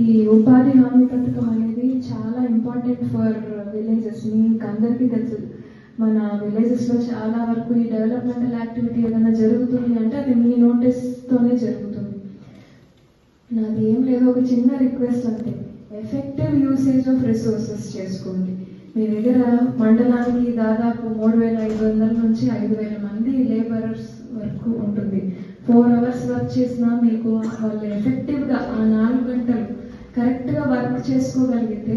ఈ ఉపాధి హామీ పథకం అనేది చాలా ఇంపార్టెంట్ ఫర్ విలేజెస్ మీకు అందరికీ తెలుసు. మన విలేజెస్లో చాలా వరకు ఈ డెవలప్మెంటల్ యాక్టివిటీ ఏదైనా జరుగుతుంది అంటే అది మీ నోటీస్తోనే జరుగుతుంది. నాది ఏం లేదు ఒక చిన్న రిక్వెస్ట్ అంతే ఎఫెక్టివ్ యూసేజ్ ఆఫ్ రిసోర్సెస్ చేసుకోండి. మీ దగ్గర మండలానికి దాదాపు మూడు వేల ఐదు వందల నుంచి ఐదు వేల మంది లేబరర్స్ వరకు ఉంటుంది. ఫోర్ అవర్స్ వర్క్ చేసినా మీకు వాళ్ళు ఎఫెక్టివ్గా ఆ నాలుగు గంటలు చేసుకోగలిగితే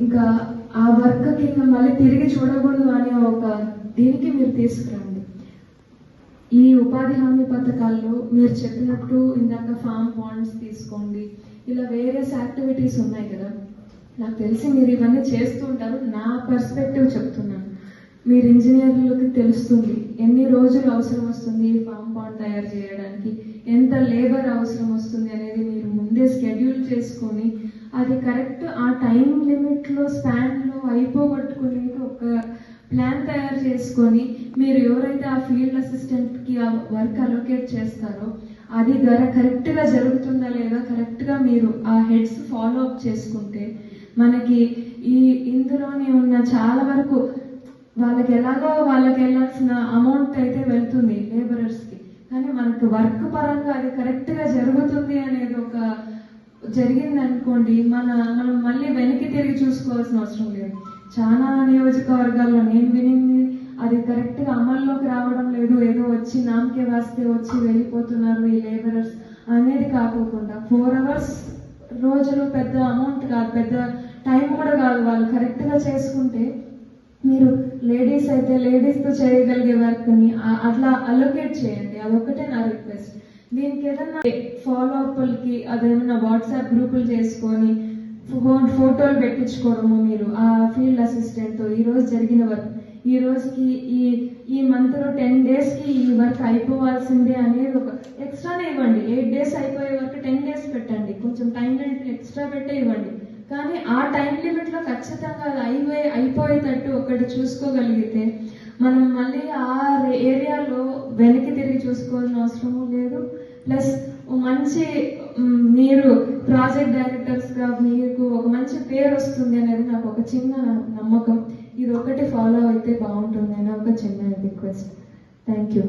ఇంకా ఆ వర్క్ కింద మళ్ళీ తిరిగి చూడకూడదు అనే ఒక దీనికి మీరు తీసుకురండి. ఈ ఉపాధి హామీ పథకాల్లో మీరు చెప్పినట్టు ఇందాక ఫామ్ బాండ్స్ తీసుకోండి ఇలా వేరియస్ యాక్టివిటీస్ ఉన్నాయి కదా. నాకు తెలిసి మీరు ఇవన్నీ చేస్తూ ఉంటారు నా పర్స్పెక్టివ్ చెప్తున్నాను. మీరు ఇంజనీర్లకి తెలుస్తుంది ఎన్ని రోజులు అవసరం వస్తుంది ఫామ్ బాండ్ తయారు చేయడానికి ఎంత లేబర్ అవసరం మీరు ముందే స్కెడ్యూల్ చేసుకొని అది కరెక్ట్ ఆ టైం లిమిట్లో స్పాన్లో అయిపోగొట్టుకుని ఒక ప్లాన్ తయారు చేసుకొని మీరు ఎవరైతే ఆ ఫీల్డ్ అసిస్టెంట్కి ఆ వర్క్ అలొకేట్ చేస్తారో అది ధర కరెక్ట్గా జరుగుతుందా లేదా కరెక్ట్గా మీరు ఆ హెడ్స్ ఫాలో అప్ చేసుకుంటే మనకి ఈ ఇందులోనే ఉన్న చాలా వరకు వాళ్ళకి ఎలాగో వాళ్ళకి వెళ్ళాల్సిన అమౌంట్ అయితే వెళ్తుంది లేబరర్స్కి మనకు వర్క్ పరంగా అది కరెక్ట్గా జరుగుతుంది అనేది ఒక జరిగింది అనుకోండి మన మనం మళ్ళీ వెనక్కి తిరిగి చూసుకోవాల్సిన అవసరం లేదు. చాలా నియోజకవర్గాల్లో నేను వినింది అది కరెక్ట్గా అమల్లోకి రావడం లేదు ఏదో వచ్చి నామకే వాస్తే వచ్చి వెళ్ళిపోతున్నారు ఈ లేబరర్స్ అనేది కాకోకుండా ఫోర్ అవర్స్ రోజులు పెద్ద అమౌంట్ కాదు పెద్ద టైం కూడా కాదు వాళ్ళు కరెక్ట్గా చేసుకుంటే మీరు లేడీస్ అయితే లేడీస్తో చేయగలిగే వర్క్ని అట్లా అలొకేట్ చేయండి. అదొకటే నా రిక్వెస్ట్ దీనికి ఏదన్నా ఫాలో అప్లకి అదేమన్నా వాట్సాప్ గ్రూపులు చేసుకొని ఫోన్ ఫోటోలు పెట్టించుకోవడము మీరు ఆ ఫీల్డ్ అసిస్టెంట్తో ఈ రోజు జరిగిన వర్క్ ఈ రోజుకి ఈ ఈ మంత్లో టెన్ డేస్కి ఈ వర్క్ అయిపోవాల్సిందే అనేది ఒక ఎక్స్ట్రానే ఇవ్వండి. ఎయిట్ డేస్ అయిపోయే వరకు టెన్ డేస్ పెట్టండి. కొంచెం టైం ఎక్స్ట్రా పెట్టే ఇవ్వండి. కానీ ఆ టైం లిమిట్లో ఖచ్చితంగా అది అయిపోయి అయిపోయేటట్టు ఒకటి చూసుకోగలిగితే మనం మళ్ళీ ఆ ఏరియాలో వెనక్కి తిరిగి చూసుకోవాల్సిన అవసరము లేదు. ప్లస్ మంచి మీరు ప్రాజెక్ట్ డైరెక్టర్స్గా మీకు ఒక మంచి పేరు వస్తుంది అనేది నాకు ఒక చిన్న నమ్మకం. ఇది ఒకటి ఫాలో అయితే బాగుంటుంది అని ఒక చిన్న రిక్వెస్ట్. Thank you.